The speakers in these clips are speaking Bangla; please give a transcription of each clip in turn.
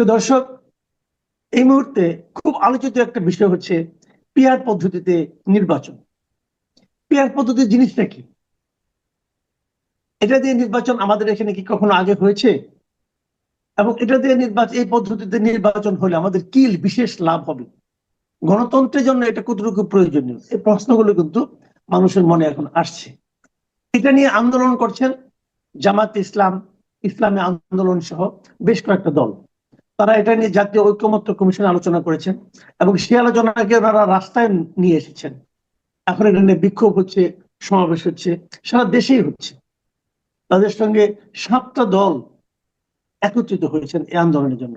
প্রিয় দর্শক, এই মুহূর্তে খুব আলোচিত একটা বিষয় হচ্ছে পিয়ার পদ্ধতিতে নির্বাচন। পিয়ার পদ্ধতির জিনিসটা কি? এটা দিয়ে নির্বাচন আমাদের এখানে কি কখনো আগে হয়েছে? এবং এটা দিয়ে নির্বাচন, এই পদ্ধতিতে নির্বাচন হলে আমাদের কি বিশেষ লাভ হবে? গণতন্ত্রের জন্য এটা কতটুকু প্রয়োজনীয়? এই প্রশ্নগুলো কিন্তু মানুষের মনে এখন আসছে। এটা নিয়ে আন্দোলন করছেন জামাত ইসলাম, ইসলামী আন্দোলন সহ বেশ কয়েকটা দল। তারা এটা নিয়ে জাতীয় ঐক্যমত্য কমিশন আলোচনা করেছেন এবং সেই আলোচনাকে ওনারা রাস্তায় নিয়ে এসেছেন। এখন এটা নিয়ে বিক্ষোভ হচ্ছে, সমাবেশ হচ্ছে, সারা দেশেই হচ্ছে। তাদের সঙ্গে সাতটা দল একত্রিত হয়েছেন এই আন্দোলনের জন্য।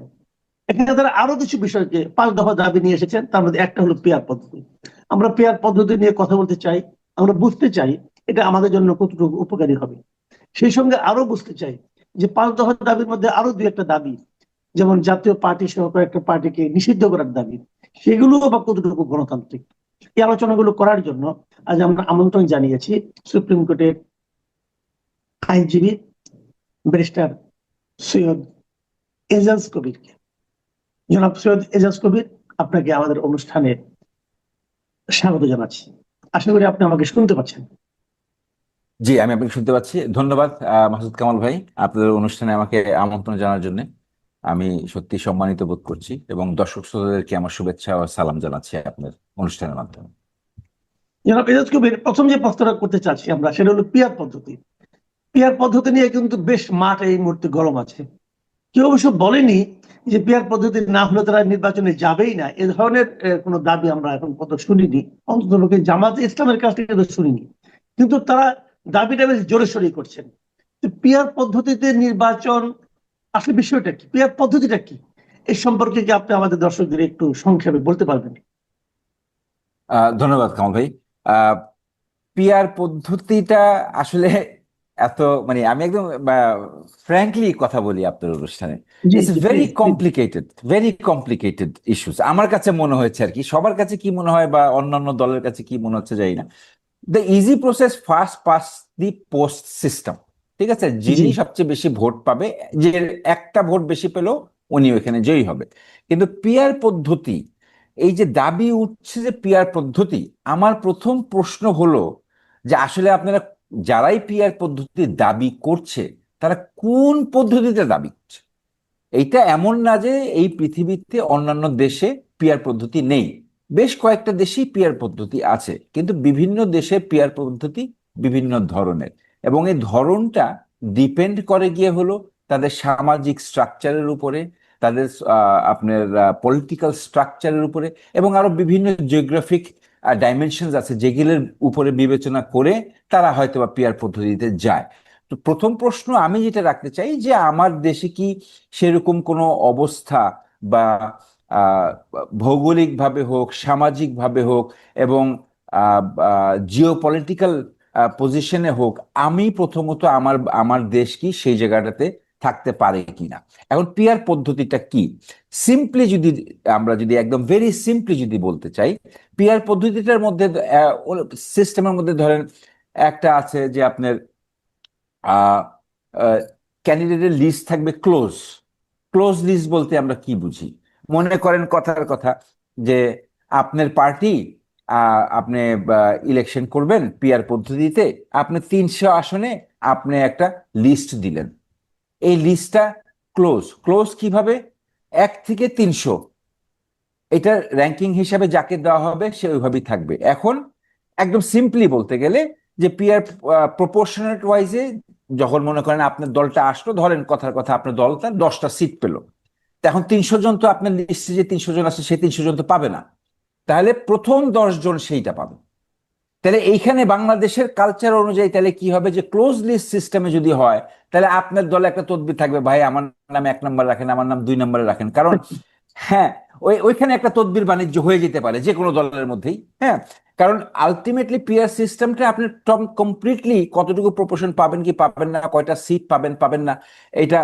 এখানে তারা আরও কিছু বিষয়কে পাঁচ দফা দাবি নিয়ে এসেছেন, তার মধ্যে একটা হলো পেয়ার পদ্ধতি। আমরা পেয়ার পদ্ধতি নিয়ে কথা বলতে চাই, আমরা বুঝতে চাই এটা আমাদের জন্য কতটুকু উপকারী হবে। সেই সঙ্গে আরও বুঝতে চাই যে পাঁচ দফা দাবির মধ্যে আরও দুই একটা দাবি যেমন জাতীয় পার্টি সহ কয়েকটা পার্টিকে নিষিদ্ধ করার দাবি, সেগুলো বা কতটুকু গণতান্ত্রিক? এই আলোচনাগুলো করার জন্য আজ আমরা আমন্ত্রণ জানিয়েছি সুপ্রিম কোর্টের আইনজীবী ব্যারিস্টার সৈয়দ এজাজ কবিরকে। জনাব সৈয়দ এজাজ কবির, আপনাকে আমাদের অনুষ্ঠানে স্বাগত জানাচ্ছি। আশা করি আপনি আমাকে শুনতে পাচ্ছেন। জি, আমি আপনাকে শুনতে পাচ্ছি। ধন্যবাদ মাসুদ কামাল ভাই, আপনাদের অনুষ্ঠানে আমাকে আমন্ত্রণ জানার জন্য। আমি সত্যি সম্মানিত বোধ করছি এবং দর্শক শ্রোতাদেরকে আমার শুভেচ্ছা ও সালাম জানাচ্ছি আপনার অনুষ্ঠানের মাধ্যমে। জনাব এজাজ কবির, প্রথম যে প্রশ্নটা করতে চাচ্ছি আমরা, সেটা হলো পিয়ার পদ্ধতি। পিয়ার পদ্ধতি নিয়ে কিন্তু বেশ মাঠ এই মুহূর্তে গরম আছে। কেউ অবশ্য বলেনি যে পিয়ার পদ্ধতি না হলে তারা নির্বাচনে যাবেই না। এ ধরনের কোনো দাবি আমরা এখন কত শুনিনি। অন্তত লোকে জামাতে ইসলামের কাছ থেকে শুনিনি। কিন্তু তারা দাবিটা বেশ জোরে সরে করছেন। পিয়ার পদ্ধতিতে নির্বাচন আসলে বিষয়টা কি? পিয়ার পদ্ধতিটা কি? এই সম্পর্কে কি আপনি আমাদের দর্শকদের একটু সংক্ষেপে বলতে পারবেন? ধন্যবাদ কামাল ভাই। পিআর পদ্ধতিটা আসলে এত মানে আমি একদম ফ্র্যাঙ্কলি কথা বলি আপনার অনুষ্ঠানে। It's very. Complicated very complicated issues আমার কাছে মনে হয়েছে আর কি সবার কাছে কি মনে হয় বা অন্যান্য দলের কাছে কি মনে হচ্ছে জানি না। The easy process first past the post system ঠিক আছে? যিনি সবচেয়ে বেশি ভোট পাবে যে একটা ভোট বেশি পেলেও উনি ওখানে জয়ী হবে। কিন্তু পিয়ার পদ্ধতি এই যে দাবি উঠছে যে পিয়ার পদ্ধতি আমার প্রথম প্রশ্ন হলো যে আসলে আপনারা যারাই পিয়ার পদ্ধতির দাবি করছে তারা কোন পদ্ধতিতে দাবি করছে? এইটা এমন না যে এই পৃথিবীতে অন্যান্য দেশে পিয়ার পদ্ধতি নেই। বেশ কয়েকটা দেশেই পিয়ার পদ্ধতি আছে কিন্তু বিভিন্ন দেশে পিয়ার পদ্ধতি বিভিন্ন ধরনের। এবং এই ধরনটা ডিপেন্ড করে গিয়ে হলো তাদের সামাজিক স্ট্রাকচারের উপরে, তাদের আপনার পলিটিক্যাল স্ট্রাকচারের উপরে এবং আরও বিভিন্ন জিওগ্রাফিক ডাইমেনশনস আছে যেগুলোর উপরে বিবেচনা করে তারা হয়তো বা পিয়ার পদ্ধতিতে যায়। তো প্রথম প্রশ্ন আমি যেটা রাখতে চাই যে আমার দেশে কি সেরকম কোনো অবস্থা বা ভৌগোলিকভাবে হোক, সামাজিকভাবে হোক এবং জিও পলিটিক্যাল পজিশনে হোক, আমি প্রথমত আমার আমার দেশ কি সেই জায়গাটাতে থাকতে পারে কিনা। এখন পিয়ার পদ্ধতিটা কি? সিম্পলি যদি আমরা যদি একদম ভেরি সিম্পলি যদি বলতে চাই পিয়ার পদ্ধতিটার মধ্যে সিস্টেমের মধ্যে ধরেন একটা আছে যে আপনার ক্যান্ডিডেটের লিস্ট থাকবে ক্লোজ ক্লোজ লিস্ট বলতে আমরা কি বুঝি? মনে করেন কথার কথা যে আপনার পার্টি আপনি ইলেকশন করবেন পিয়ার পদ্ধতিতে, আপনি তিনশো আসনে আপনি একটা লিস্ট দিলেন। এই লিস্টটা ক্লোজ ক্লোজ কীভাবে? এক থেকে তিনশো। এটা র্যাঙ্কিং হিসাবে যাকে দেওয়া হবে, সে ওইভাবেই থাকবে। এখন একদম সিম্পলি বলতে গেলে যে পিয়ার প্রপোর্শনেট ওয়াইজে যখন মনে করেন আপনার দলটা আসলো, ধরেন কথার কথা আপনার দলটা দশটা সিট পেল। এখন তিনশো জন তো আপনার লিস্টে যে তিনশো জন আছে সেই তিনশো জন তো পাবে না। তাহলে প্রথম দশ জন সেইটা পাবে। তাহলে এইখানে বাংলাদেশের কালচার অনুযায়ী তাহলে কি হবে যে ক্লোজ লিস্ট সিস্টেমে যদি হয়, তাহলে আপনার দলে একটা তদবির থাকবে, ভাই, আমার নাম এক নম্বর রাখেন, আমার নাম দুই নম্বরে রাখেন। কারণ হ্যাঁ ওই, ওইখানে একটা তদবির বাণিজ্য হয়ে যেতে পারে যে কোনো দলের মধ্যেই হ্যাঁ? কারণ আলটিমেটলি পিয়ার সিস্টেমটা আপনি টম কমপ্লিটলি কতটুকু প্রপোর্শন পাবেন কি পাবেন না, কয়টা সিট পাবেন পাবেন না, এটা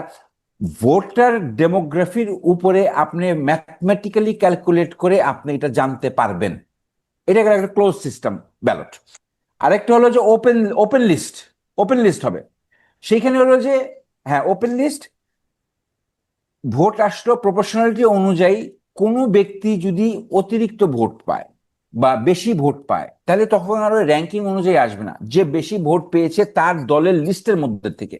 ভোটার ডেমোগ্রাফির উপরে আপনি ম্যাথমেটিক্যালি ক্যালকুলেট করে আপনি এটা জানতে পারবেন। এটা গেল একটা ক্লোজ সিস্টেম ব্যালট আরেকটা হলো যে open open list open list হবে। সেইখানে হলো যে হ্যাঁ ওপেন লিস্ট ভোট আসলো প্রপোর্শনালিটি অনুযায়ী কোনো ব্যক্তি যদি অতিরিক্ত ভোট পায় বা বেশি ভোট পায়, তাহলে তখন আর ওই র্যাঙ্কিং অনুযায়ী আসবে না। যে বেশি ভোট পেয়েছে তার দলের লিস্টের মধ্যে থেকে।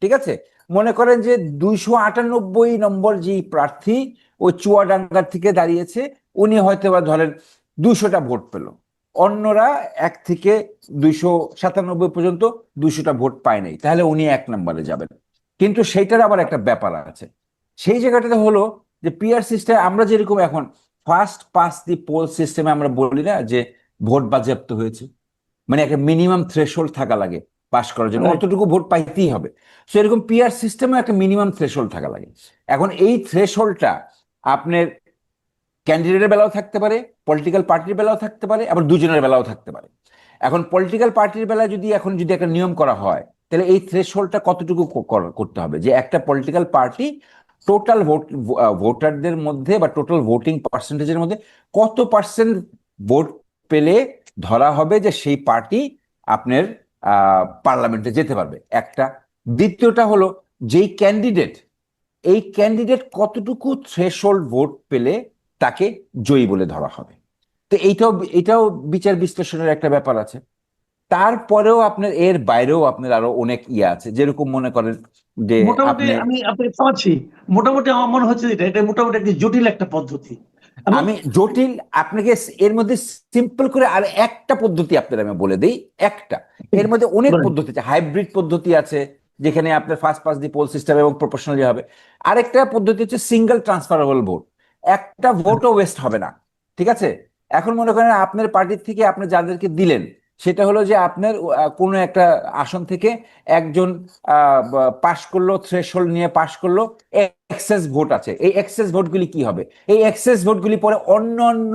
ঠিক আছে? মনে করেন যে দুইশো আটানব্বই নম্বর যে প্রার্থী ওই চুয়াডাঙ্গার থেকে দাঁড়িয়েছে, উনি হয়তো বা ধরেন দুশোটা ভোট পেল। অন্যরা এক থেকে দুইশো সাতানব্বই পর্যন্ত দুইশোটা ভোট পায় নাই। তাহলে উনি এক নম্বরে যাবেন। কিন্তু সেইটার আবার একটা ব্যাপার আছে। সেই জায়গাটাতে হলো যে পিআর সিস্টেম আমরা যেরকম এখন ফার্স্ট পাস দি পোল সিস্টেমে আমরা বলি না যে ভোট বাজেয়াপ্ত হয়েছে। মানে একটা মিনিমাম থ্রেশহোল্ড থাকা লাগে। পাস করার জন্য. অতটুকু ভোট পাইতেই হবে। সো এরকম পিআর সিস্টেমে একটা মিনিমাম থ্রেশহোল্ড থাকা লাগে। এখন এই থ্রেশহোল্ডটা আপনার ক্যান্ডিডেটের বেলাও থাকতে পারে পলিটিক্যাল পার্টির বেলাও থাকতে পারে আবার দুজনের বেলাও থাকতে পারে। এখন পলিটিক্যাল পার্টির বেলা যদি এখন যদি একটা নিয়ম করা হয় তাহলে এই থ্রেশহোল্ডটা কতটুকু করতে হবে? যে একটা পলিটিক্যাল পার্টি টোটাল ভোট ভোটারদের মধ্যে বা টোটাল ভোটিং পার্সেন্টেজের মধ্যে কত পার্সেন্ট ভোট পেলে ধরা হবে যে সেই পার্টি আপনার পার্লামেন্টে যেতে পারবে। একটা। দ্বিতীয়টা হলো যেই ক্যান্ডিডেট এই ক্যান্ডিডেট কতটুকু থ্রেশহোল্ড ভোট পেলে তাকে জয়ী বলে ধরা হবে। তো এইটাও এটাও বিচার বিশ্লেষণের একটা ব্যাপার আছে। তারপরেও আপনার এর বাইরেও আপনার আরও অনেক ইয়ে আছে। যেরকম মনে করেন যে মোটামুটি আমি আপনি পাচ্ছি। মোটামুটি আমার মনে হচ্ছে যেটা এটা মোটামুটি একটি জটিল একটা পদ্ধতি। আমি জটিল আপনাকে এর মধ্যে সিম্পল করে আর একটা পদ্ধতি আপনার আমি বলে দিই একটা। এর মধ্যে অনেক পদ্ধতি আছে হাইব্রিড পদ্ধতি আছে যেখানে আপনার first past the poll system এবং প্রপোর্শনালি হবে। আরেকটা পদ্ধতি হচ্ছে সিঙ্গেল ট্রান্সফারেবল ভোট একটা ভোটও ওয়েস্ট হবে না ঠিক আছে? এখন মনে করেন আপনার পার্টির থেকে আপনি যাদেরকে দিলেন সেটা হলো যে আপনার কোনো একটা আসন থেকে একজন পাশ করল থ্রেশহোল্ড নিয়ে পাশ করল এক্সেস ভোট আছে। এই এক্সেস ভোটগুলি কি হবে? এই এক্সেস ভোটগুলি পরে অন্য অন্য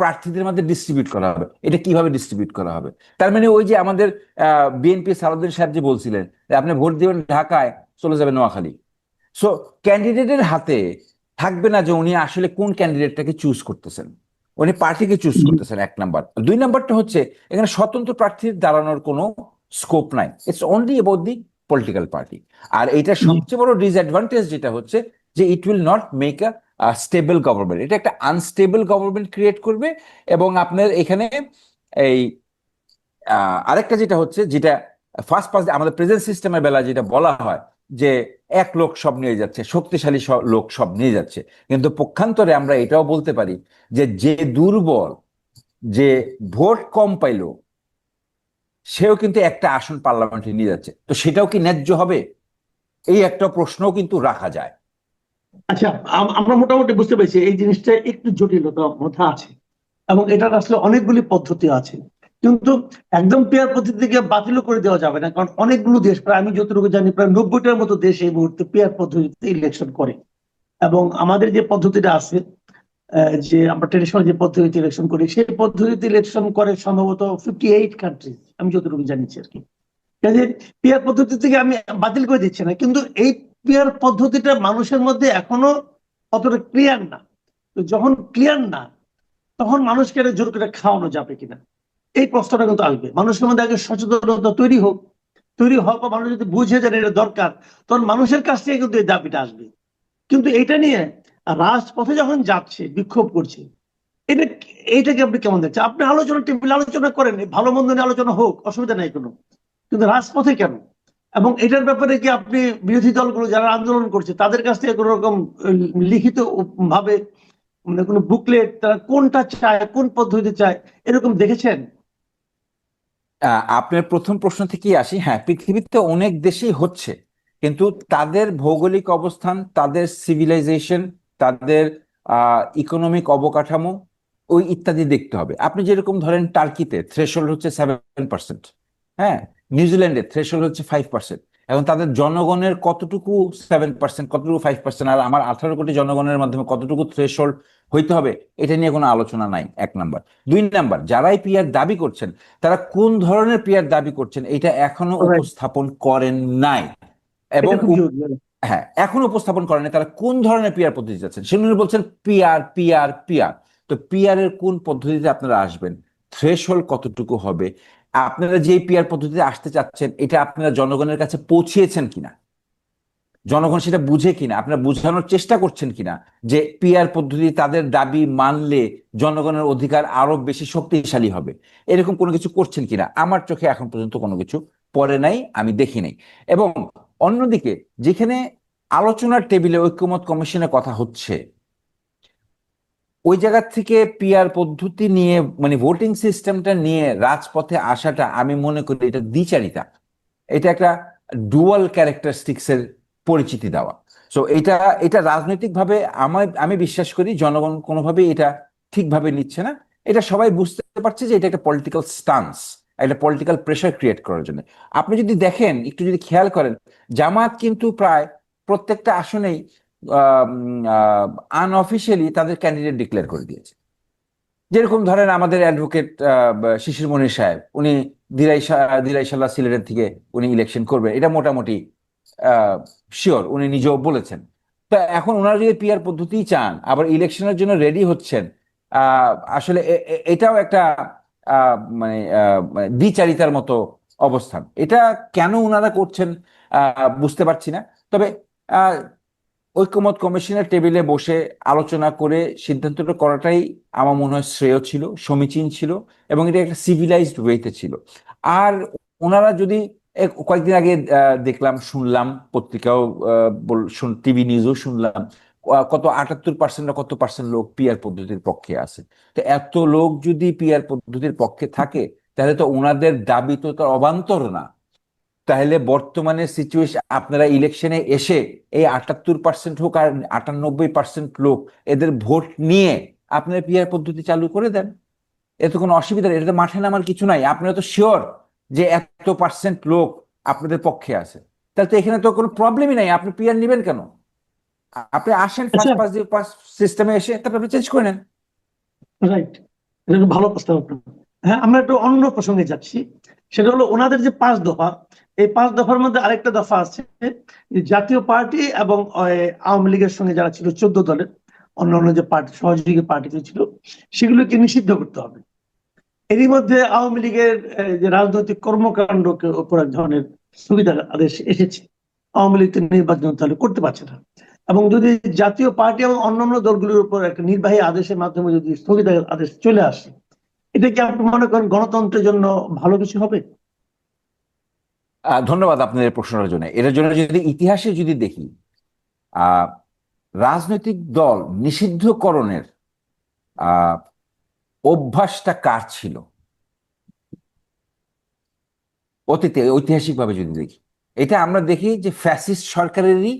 প্রার্থীদের মধ্যে ডিস্ট্রিবিউট করা হবে। এটা কীভাবে ডিস্ট্রিবিউট করা হবে? তার মানে ওই যে আমাদের বিএনপি সালাউদ্দিন সাহেব যে বলছিলেন আপনি ভোট দিবেন ঢাকায়, চলে যাবে নোয়াখালী। সো ক্যান্ডিডেটের হাতে থাকবে না যে উনি আসলে কোন ক্যান্ডিডেটটাকে চুজ করতেছেন। উনি পার্টিকে চুজ করতেছেন এক নাম্বার দুই নাম্বারটা হচ্ছে এখানে স্বতন্ত্র প্রার্থীর দাঁড়ানোর কোনো স্কোপ নাই। It's only about the political party আর এটা সবচেয়ে বড় ডিসঅ্যাডভান্টেজ যেটা হচ্ছে যে it will not make a stable government এটা একটা আনস্টেবল গভর্নমেন্ট ক্রিয়েট করবে এবং আপনার এখানে এই আরেকটা যেটা হচ্ছে যেটা ফার্স্ট পাস আমাদের প্রেজেন্ট সিস্টেমের বেলা যেটা বলা হয় যে এক লোক সব নিয়ে যাচ্ছে, শক্তিশালী লোক সব নিয়ে যাচ্ছে। কিন্তু পক্ষান্তরে আমরা এটাও বলতে পারি যে যে দুর্বল, যে ভোট কম পাইলো, সেও কিন্তু একটা আসন পার্লামেন্টে নিয়ে যাচ্ছে। তো সেটাও কি ন্যায্য হবে? এই একটা প্রশ্নও কিন্তু রাখা যায়। আচ্ছা আম- আমরা মোটামুটি বুঝতে পেরেছি, এই জিনিসটা একটু জটিলতা মধ্যে আছে এবং এটার আসলে অনেকগুলি পদ্ধতি আছে। কিন্তু একদম পেয়ার পদ্ধতিকে বাতিল করে দেওয়া যাবে না, কারণ অনেকগুলো দেশ, প্রায় আমি যতটুকু জানি প্রায় নব্বইটার মতো দেশ এই মুহূর্তে পেয়ার পদ্ধতিতে ইলেকশন করে। এবং আমাদের যে পদ্ধতিটা আছে যে আমরা ট্রেডিশনাল যে পদ্ধতিতে ইলেকশন করি, সেই পদ্ধতিতে ইলেকশন করে সম্ভবত ফিফটি এইট কান্ট্রি আমি যতটুকু জানিছি আর কি। কাজে পেয়ার পদ্ধতি থেকে আমি বাতিল করে দিচ্ছি না, কিন্তু এই পেয়ার পদ্ধতিটা মানুষের মধ্যে এখনও অতটা ক্লিয়ার না। তো যখন ক্লিয়ার না, তখন মানুষকে জোর করে খাওয়ানো যাবে কিনা? এই প্রশ্নটা কিন্তু আসবে। মানুষের মধ্যে আগে সচেতনতা তৈরি হোক। তৈরি হওয়ার পর মানুষ যদি বুঝে যান এটা দরকার, তখন মানুষের কাছ থেকে কিন্তু এই দাবিটা আসবে। কিন্তু এটা নিয়ে রাজপথে যখন যাচ্ছে, বিক্ষোভ করছে, এটা এইটাকে আপনি কেমন দেখছেন? আপনি আলোচনা টেবিল আলোচনা করেন ভালো মন্দ নিয়ে আলোচনা হোক, অসুবিধা নাই কোনো। কিন্তু রাজপথে কেন? এবং এটার ব্যাপারে কি আপনি বিরোধী দলগুলো যারা আন্দোলন করছে, তাদের কাছ থেকে কোন রকম লিখিত ভাবে মানে কোনো বুকলেট তারা কোনটা চায়, কোন পদ্ধতি চায়, এরকম দেখেছেন? আপনার প্রথম প্রশ্ন থেকেই আসি। হ্যাঁ পৃথিবীতে অনেক দেশেই হচ্ছে, কিন্তু তাদের ভৌগোলিক অবস্থান, তাদের সিভিলাইজেশন তাদের ইকোনমিক অবকাঠামো, ওই ইত্যাদি দেখতে হবে। আপনি যেরকম ধরেন টার্কিতে থ্রেশহোল্ড হচ্ছে সেভেন পার্সেন্ট হ্যাঁ? নিউজিল্যান্ডে থ্রেশহোল্ড হচ্ছে ফাইভ পার্সেন্ট এবং তাদের জনগণের কতটুকু সেভেন পার্সেন্ট কতটুকু ফাইভ পার্সেন্ট আর আমার আঠারো কোটি জনগণের মাধ্যমে কতটুকু থ্রেশহোল্ড হইতে হবে এটা নিয়ে কোনো আলোচনা নাই এক নাম্বার। দুই নাম্বার যারাই পিয়ার দাবি করছেন তারা কোন ধরনের পিয়ার দাবি করছেন এটা এখনও উপস্থাপন করেন নাই। এবং। হ্যাঁ এখন উপস্থাপন করেন তারা কোন ধরনের পিয়ার পদ্ধতি যাচ্ছেন? সেগুলো বলছেন পিয়ার পিয়ার পিয়ার। তো পিয়ার এর কোন পদ্ধতিতে আপনারা আসবেন? থ্রেশহোল্ড কতটুকু হবে? আপনারা যে পিয়ার পদ্ধতিতে আসতে চাচ্ছেন এটা আপনারা জনগণের কাছে পৌঁছিয়েছেন কিনা? জনগণ সেটা বুঝে কিনা, আপনারা বোঝানোর চেষ্টা করছেন কিনা যে পিআর পদ্ধতি তাদের দাবি মানলে জনগণের অধিকার আরও বেশি শক্তিশালী হবে। এরকম কোনো কিছু করছেন কিনা? আমার চোখে এখন পর্যন্ত কোনো কিছু পড়ে নাই, আমি দেখি নাই। এবং অন্যদিকে যেখানে আলোচনার টেবিলে ঐক্যমত কমিশনের কথা হচ্ছে, ওই জায়গা থেকে পিআর পদ্ধতি নিয়ে মানে ভোটিং সিস্টেমটা নিয়ে রাজপথে আসাটা আমি মনে করি এটা দ্বিচারিতা। এটা একটা ডুয়াল ক্যারেক্টারিস্টিক্স এর পরিচিতি দেওয়া। সো এটা এটা রাজনৈতিকভাবে আমার, আমি বিশ্বাস করি জনগণ কোনোভাবেই এটা ঠিকভাবে নিচ্ছে না। এটা সবাই বুঝতে পারছে যে এটা একটা পলিটিক্যাল স্টান্স একটা পলিটিক্যাল প্রেশার ক্রিয়েট করার জন্য। আপনি যদি দেখেন, একটু যদি খেয়াল করেন জামাত কিন্তু প্রায় প্রত্যেকটা আসনেই আনঅফিসিয়ালি তাদের ক্যান্ডিডেট ডিক্লেয়ার করে দিয়েছে। যেরকম ধরেন আমাদের অ্যাডভোকেট শিশির মনির সাহেব, উনি দিরাই দিরাইশাল্লাহ সিলেটের থেকে উনি ইলেকশন করবেন। এটা মোটামুটি শিওর উনি নিজেও বলেছেন। তো এখন ওনারা যদি পিআর পদ্ধতি চান, আবার ইলেকশনের জন্য রেডি হচ্ছেন আসলে এটাও একটা মানে দ্বিচারিতার মতো অবস্থান। এটা কেন ওনারা করছেন বুঝতে পারছি না। তবে ঐক্যমত কমিশনের টেবিলে বসে আলোচনা করে সিদ্ধান্তটা করাটাই আমার মনে হয় শ্রেয় ছিল, সমীচীন ছিল, এবং এটা একটা সিভিলাইজড ওয়েতে ছিল। আর ওনারা যদি কয়েকদিন আগে দেখলাম, শুনলাম পত্রিকাও টিভি নিউজও শুনলাম কত আটাত্তর পার্সেন্ট না কত পার্সেন্ট লোক পিআর পদ্ধতির পক্ষে আছে। তো এত লোক যদি পিআর পদ্ধতির পক্ষে থাকে, তাহলে তো ওনাদের দাবি তো তার অবান্তর না। তাহলে বর্তমানে সিচুয়েশন আপনারা ইলেকশনে এসে এই আটাত্তর পার্সেন্ট হোক আর আটানব্বই পার্সেন্ট লোক এদের ভোট নিয়ে আপনারা পিআর পদ্ধতি চালু করে দেন। এতে কোনো অসুবিধা নেই, এটা তো মাঠে নামার কিছু নাই, আপনারা তো শিওর যে এত পার্সেন্ট লোক আপনাদের পক্ষে আছে। তাহলে তো এখানে তো কোনো প্রবলেমই নাই আপনি পিআর নেবেন কেন? আপনি আসেন ফার্স্ট। পাস দিয়ে পাস সিস্টেমে এসে তারপর আপনি চেঞ্জ করে নেন। রাইট এটা ভালো প্রস্তাব। হ্যাঁ আমরা একটু অন্য প্রসঙ্গে যাচ্ছি। সেটা হলো ওনাদের যে পাঁচ দফা এই পাঁচ দফার মধ্যে আরেকটা দফা আছে জাতীয় পার্টি এবং আওয়ামী লীগের সঙ্গে যারা ছিল চোদ্দ দলের অন্য অন্য যে পার্টি সহযোগী পার্টি ছিল সেগুলোকে নিষিদ্ধ করতে হবে। এরই মধ্যে আওয়ামী লীগের যে রাজনৈতিক কর্মকাণ্ডকে উপর এক ধরনের সুবিধা আদেশ এসেছে। আওয়ামী লীগ নির্বাচন তাহলে করতে পারছে না। এবং যদি জাতীয় পার্টি এবং অন্যান্য দলগুলোর উপর একটা নির্বাহী আদেশের মাধ্যমে যদি স্থগিত আদেশ চলে আসে এটা কি আপনি মনে করেন গণতন্ত্রের জন্য ভালো কিছু হবে? ধন্যবাদ আপনাদের প্রশ্নের জন্য। এটার জন্য যদি ইতিহাসে যদি দেখি রাজনৈতিক দল নিষিদ্ধকরণের আহ, অভ্যাসটা কার ছিল? অতীতে, ঐতিহাসিকভাবে যদি দেখি। এটা আমরা দেখি যে ফ্যাসিস্ট সরকারেরই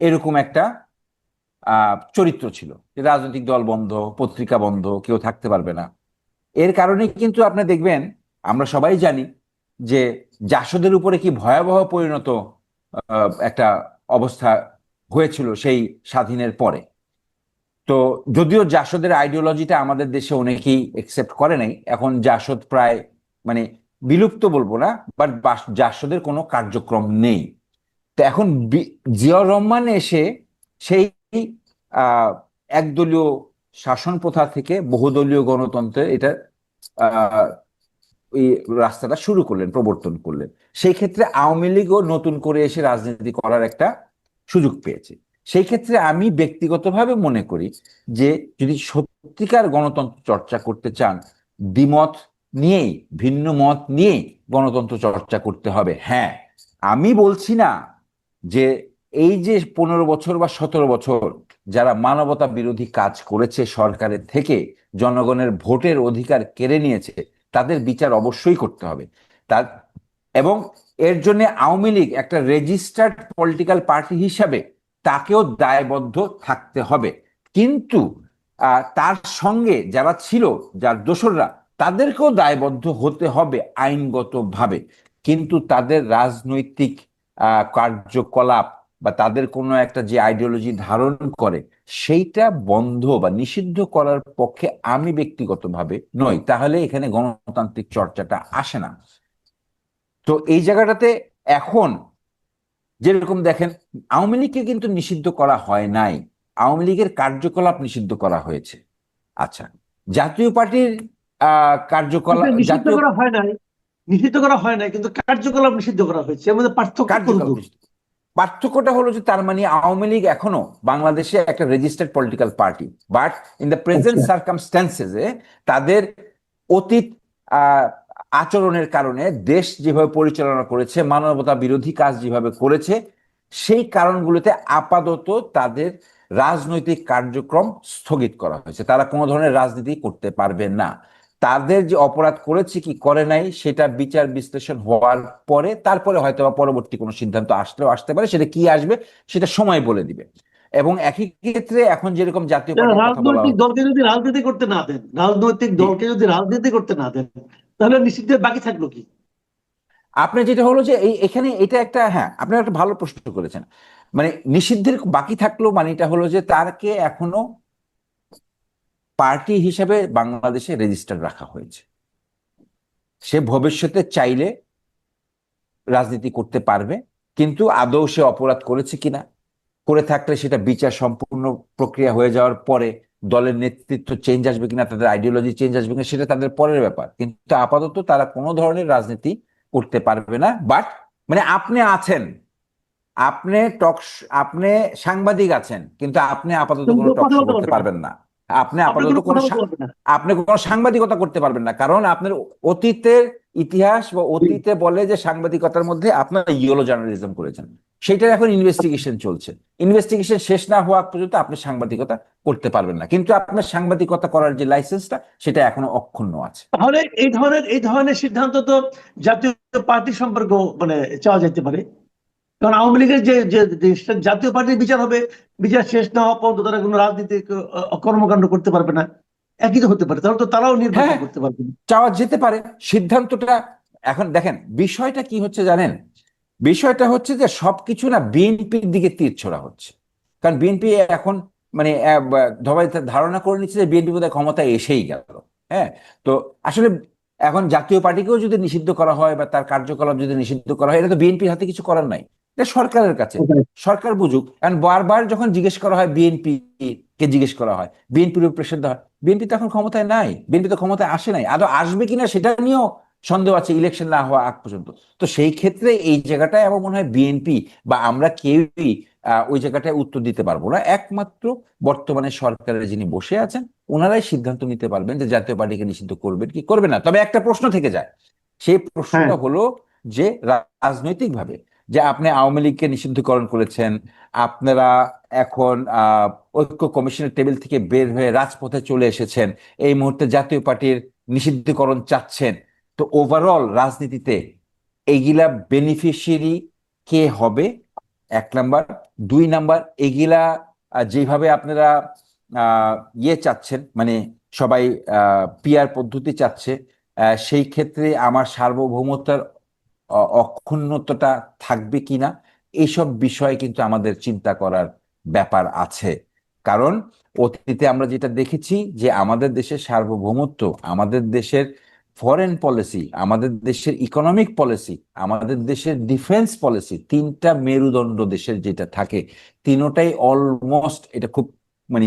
এরকম একটা চরিত্র ছিল। যে রাজনৈতিক দল বন্ধ, পত্রিকা বন্ধ, কেউ থাকতে পারবে না। এর কারণে কিন্তু আপনি দেখবেন, আমরা সবাই জানি যে জাসদের উপরে কি ভয়াবহ পরিণত একটা অবস্থা হয়েছিল সেই স্বাধীনের পরে। তো যদিও জাসদের আইডিওলজিটা আমাদের দেশে অনেকেই একসেপ্ট করে নাই, এখন জাসদ প্রায় মানে বিলুপ্ত বলব না বাট জাসদের কোনো কার্যক্রম নেই। তো এখন জিয়াউর রহমান এসে সেই একদলীয় শাসন প্রথা থেকে বহুদলীয় গণতন্ত্রের এটা এই রাস্তাটা শুরু করলেন, প্রবর্তন করলেন। সেই ক্ষেত্রে আওয়ামী লীগও নতুন করে এসে রাজনীতি করার একটা সুযোগ পেয়েছে। সেই ক্ষেত্রে আমি ব্যক্তিগতভাবে মনে করি যে যদি সত্যিকার গণতন্ত্র চর্চা করতে চান, দ্বিমত নিয়েই, ভিন্ন মত নিয়েই গণতন্ত্র চর্চা করতে হবে। হ্যাঁ আমি বলছি না যে এই যে পনেরো বছর বা সতেরো বছর যারা মানবতা বিরোধী কাজ করেছে সরকারের থেকে, জনগণের ভোটের অধিকার কেড়ে নিয়েছে, তাদের বিচার অবশ্যই করতে হবে। তার, এবং এর জন্য আওয়ামী লীগ একটা রেজিস্টার্ড পলিটিক্যাল পার্টি হিসাবে তাকেও দায়বদ্ধ থাকতে হবে। কিন্তু তার সঙ্গে যারা ছিল, যার দোসররা, তাদেরকেও দায়বদ্ধ হতে হবে আইনগতভাবে। কিন্তু তাদের রাজনৈতিক কার্যকলাপ বা তাদের কোনো একটা যে আইডিওলজি ধারণ করে, সেইটা বন্ধ বা নিষিদ্ধ করার পক্ষে আমি ব্যক্তিগতভাবে নই। তাহলে এখানে গণতান্ত্রিক চর্চাটা আসে না। তো এই জায়গাটাতে এখন যেরকম দেখেন আওয়ামী লীগকে কিন্তু নিষিদ্ধ করা হয় নাই। আওয়ামী লীগের কার্যকলাপ নিষিদ্ধ করা হয়েছে। আচ্ছা জাতীয় পার্টির কার্যকলাপ নিষিদ্ধ করা হয় নাই। নিষিদ্ধ করা হয় নাই কিন্তু কার্যকলাপ নিষিদ্ধ করা হয়েছে। মধ্যে পার্থক্য। পার্থক্যটা হলো যে তার মানে আওয়ামী লীগ এখনও বাংলাদেশে একটা registered political party but in the present. সার্কামস্ট্যান্সেসে তাদের অতীত আহ, আচরণের কারণে দেশ যেভাবে পরিচালনা করেছে মানবতা বিরোধী কাজ যেভাবে করেছে সেই কারণগুলোতে আপাতত তাদের রাজনৈতিক কার্যক্রম স্থগিত করা হয়েছে। তারা কোনো ধরনের রাজনীতি করতে পারবে না। তাদের যে অপরাধ করেছে কি করে নাই সেটা বিচার বিশ্লেষণ হওয়ার পরে তারপরে হয়তো বা পরবর্তী কোনো সিদ্ধান্ত আসলেও আসতে পারে। সেটা কি আসবে সেটা সময় বলে দিবে। এবং একই ক্ষেত্রে এখন যেরকম জাতীয় রাজনৈতিক দলকে যদি রাজনীতি করতে না দেন রাজনৈতিক দলকে যদি রাজনীতি করতে না দেন তাহলে নিষিদ্ধ বাকি থাকল কি? আপনি যেটা হলো যে এই এখানে এটা একটা হ্যাঁ আপনি একটা ভালো প্রশ্ন করেছেন। মানে নিষিদ্ধের বাকি থাকল মানে এটা হলো যে তারকে এখনও পার্টি হিসেবে বাংলাদেশে রেজিস্টার রাখা হয়েছে। সে ভবিষ্যতে চাইলে রাজনীতি করতে পারবে, কিন্তু আদৌ সে অপরাধ করেছে কিনা, করে থাকলে সেটা বিচার সম্পূর্ণ প্রক্রিয়া হয়ে যাওয়ার পরে দলের নেতৃত্ব চেঞ্জ আসবে কিনা তাদের আইডিওলজি চেঞ্জ আসবে কিনা সেটা তাদের পরের ব্যাপার। কিন্তু আপাতত তারা কোনো ধরনের রাজনীতি করতে পারবে না। বাট মানে আপনি আছেন। আপনি টক আপনি সাংবাদিক আছেন কিন্তু আপনি আপাতত কোনো টক করতে পারবেন না। আপনি আপাতত কোনো আপনি কোনো সাংবাদিকতা করতে পারবেন না। কারণ আপনার অতীতের ইতিহাস বা অতীতে বলে যে সাংবাদিকতার মধ্যে আপনার ইয়েলো জার্নালিজম করেছেন। সেটার এখন ইনভেস্টিগেশন চলছে। ইনভেস্টিগেশন শেষ না হওয়া পর্যন্ত আপনি সাংবাদিকতা করতে পারবেন না। কিন্তু আপনার সাংবাদিকতা করার যে লাইসেন্সটা সেটা এখনও অক্ষুণ্ণ আছে। তাহলে এই ধরনের এই ধরনের সিদ্ধান্ত তো জাতীয় পার্টি সম্পর্ক মানে চাওয়া যেতে পারে। কারণ আওয়ামী লীগের যে জাতীয় পার্টির বিচার হবে। বিচার শেষ না হওয়া পর্যন্ত তারা কোনো রাজনীতিক আহ, কর্মকাণ্ড করতে পারবে না। একই তো হতে পারে তাহলে তো তারাও নির্বাচন হ্যাঁ। করতে পারবে চাওয়া যেতে পারে সিদ্ধান্তটা এখন দেখেন বিষয়টা কি হচ্ছে জানেন? বিষয়টা হচ্ছে যে সবকিছু না বিএনপির দিকে তীর ছোড়া হচ্ছে। কারণ বিএনপি এখন মানে ধারণা করে নিচ্ছে যে বিএনপি বোধহয় ক্ষমতায় এসেই গেল। হ্যাঁ তো আসলে এখন জাতীয় পার্টিকেও যদি নিষিদ্ধ করা হয় বা তার কার্যকলাপ যদি নিষিদ্ধ করা হয় এটা তো বিএনপির হাতে কিছু করার নাই। সরকারের কাছে। সরকার বুঝুক। কারণ বারবার যখন জিজ্ঞেস করা হয় বিএনপি কে জিজ্ঞেস করা হয় বিএনপির উপর প্রেশার দেওয়া হয় বিএনপি তো এখন ক্ষমতায় নাই। বিএনপি তো ক্ষমতায় আসে নাই। আদৌ আসবে কিনা সেটা নিয়েও সন্দেহ আছে ইলেকশন না হওয়া আগ পর্যন্ত। তো সেই ক্ষেত্রে এই জায়গাটায় আমার মনে হয় বিএনপি বা আমরা কেউই আহ, ওই জায়গাটায় উত্তর দিতে পারব না। একমাত্র বর্তমানে সরকারের যিনি বসে আছেন ওনারাই সিদ্ধান্ত নিতে পারবেন যে জাতীয় পার্টিকে নিষিদ্ধ করবেন কি করবে না। তবে একটা প্রশ্ন থেকে যায়। সেই প্রশ্নটা হ্যাঁ। হলো যে রাজনৈতিকভাবে যে আপনি আওয়ামী লীগকে নিষিদ্ধকরণ করেছেন, আপনারা এখন ঐক্য কমিশনের টেবিল থেকে বের হয়ে রাজপথে চলে এসেছেন, এই মুহূর্তে জাতীয় পার্টির নিষিদ্ধকরণ চাচ্ছেন, তো ওভারঅল রাজনীতিতে এইগুলা বেনিফিশিয়ারি কে হবে? এক নাম্বার। দুই নাম্বার, এগুলা যেভাবে আপনারা ইয়ে চাচ্ছেন মানে সবাই পিয়ার পদ্ধতি চাচ্ছে সেই ক্ষেত্রে আমার সার্বভৌমত্বের অক্ষুণ্ণতাটা থাকবে কিনা এইসব বিষয়ে কিন্তু আমাদের চিন্তা করার ব্যাপার আছে। কারণ অতীতে আমরা যেটা দেখেছি যে আমাদের দেশের সার্বভৌমত্ব, আমাদের দেশের ফরেন পলিসি আমাদের দেশের ইকোনমিক পলিসি আমাদের দেশের ডিফেন্স পলিসি তিনটা মেরুদণ্ড দেশের যেটা থাকে, তিনোটাই অলমোস্ট এটা খুব মানে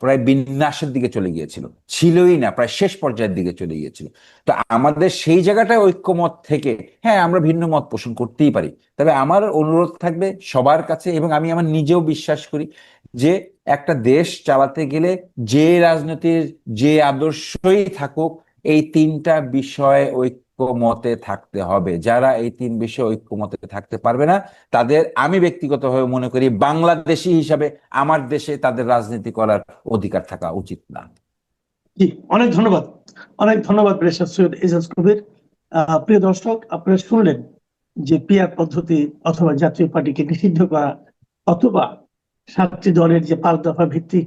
প্রায় বিন্যাসের দিকে চলে গিয়েছিল। ছিলই না, প্রায় শেষ পর্যায়ের দিকে চলে গিয়েছিল। তো আমাদের সেই জায়গাটায় ঐক্যমত থেকে হ্যাঁ আমরা ভিন্ন মত পোষণ করতেই পারি। তবে আমার অনুরোধ থাকবে সবার কাছে এবং আমি আমার নিজেও বিশ্বাস করি যে একটা দেশ চালাতে গেলে যে রাজনীতির যে আদর্শই থাকুক, এই তিনটা বিষয়ে ঐক্যমতে থাকতে হবে। যারা এই তিন বিষয়ে ঐক্যমতে থাকতে পারবে না, তাদের আমি ব্যক্তিগতভাবে মনে করি বাংলাদেশি হিসাবে আমার দেশে তাদের রাজনীতি করার অধিকার থাকা উচিত না। জি, অনেক ধন্যবাদ। অনেক ধন্যবাদ কবির। প্রিয় দর্শক, আপনারা শুনলেন যে পিয়ার পদ্ধতি অথবা জাতীয় পার্টিকে নিষিদ্ধ করা অথবা সাতটি দলের যে পাঁচ দফা ভিত্তিক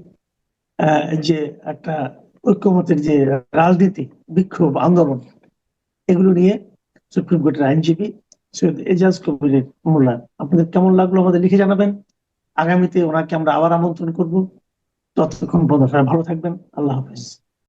যে একটা ঐক্যমতের যে রাজনীতি, বিক্ষোভ, আন্দোলন এগুলো নিয়ে সুপ্রিম কোর্টের আইনজীবী সৈয়দ এজাজ কবিরের মূল্যায়ন আপনাদের কেমন লাগল আমাদের লিখে জানাবেন। আগামীতে ওনাকে আমরা আবার আমন্ত্রণ করব। ততক্ষণ পর্যন্ত ভালো থাকবেন। আল্লাহ হাফেজ।